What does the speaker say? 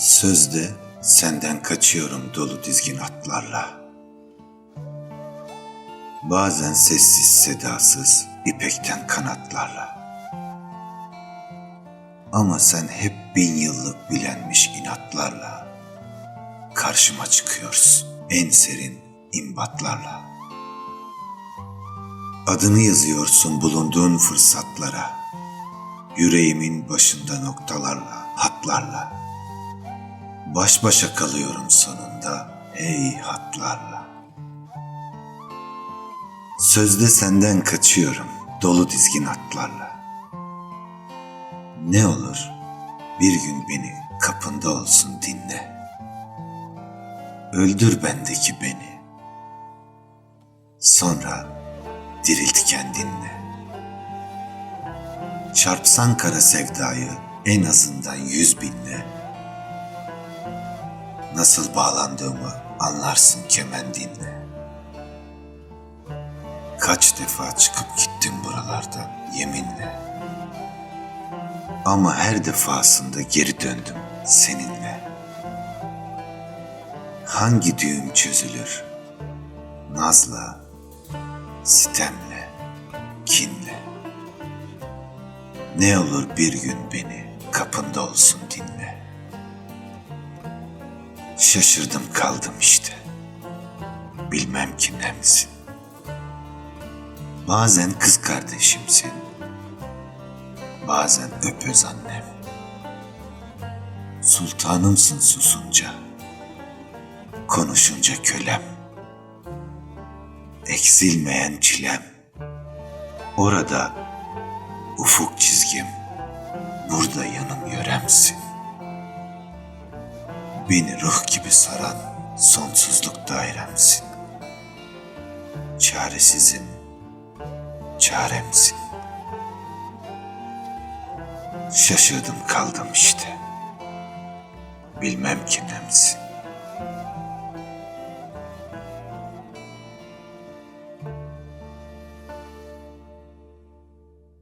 Sözde senden kaçıyorum dolu dizgin atlarla. Bazen sessiz sedasız ipekten kanatlarla. Ama sen hep bin yıllık bilenmiş inatlarla. Karşıma çıkıyorsun en serin imbatlarla. Adını yazıyorsun bulunduğun fırsatlara. Yüreğimin başında noktalarla, hatlarla. Baş başa kalıyorum sonunda ey hatlarla. Sözde senden kaçıyorum dolu dizgin atlarla. Ne olur bir gün beni kapında olsun dinle. Öldür bendeki beni. Sonra dirilt kendinle. Çarpsan kara sevdayı en azından yüz binle. Nasıl bağlandığımı anlarsın kemendinle. Kaç defa çıkıp gittim buralardan yeminle. Ama her defasında geri döndüm seninle. Hangi düğüm çözülür? Nazla, sitemle, kinle. Ne olur bir gün beni kapında olsun dinle. Şaşırdım kaldım işte. Bilmem ki nemsin. Bazen kız kardeşimsin. Bazen öpöz annem. Sultanımsın susunca. Konuşunca kölem. Eksilmeyen çilem. Orada ufuk çizgim. Burada yanım yöremsin. Beni ruh gibi saran sonsuzluk dairemsin. Çaresizim, çaremsin. Şaşırdım kaldım işte. Bilmem ki nemsin.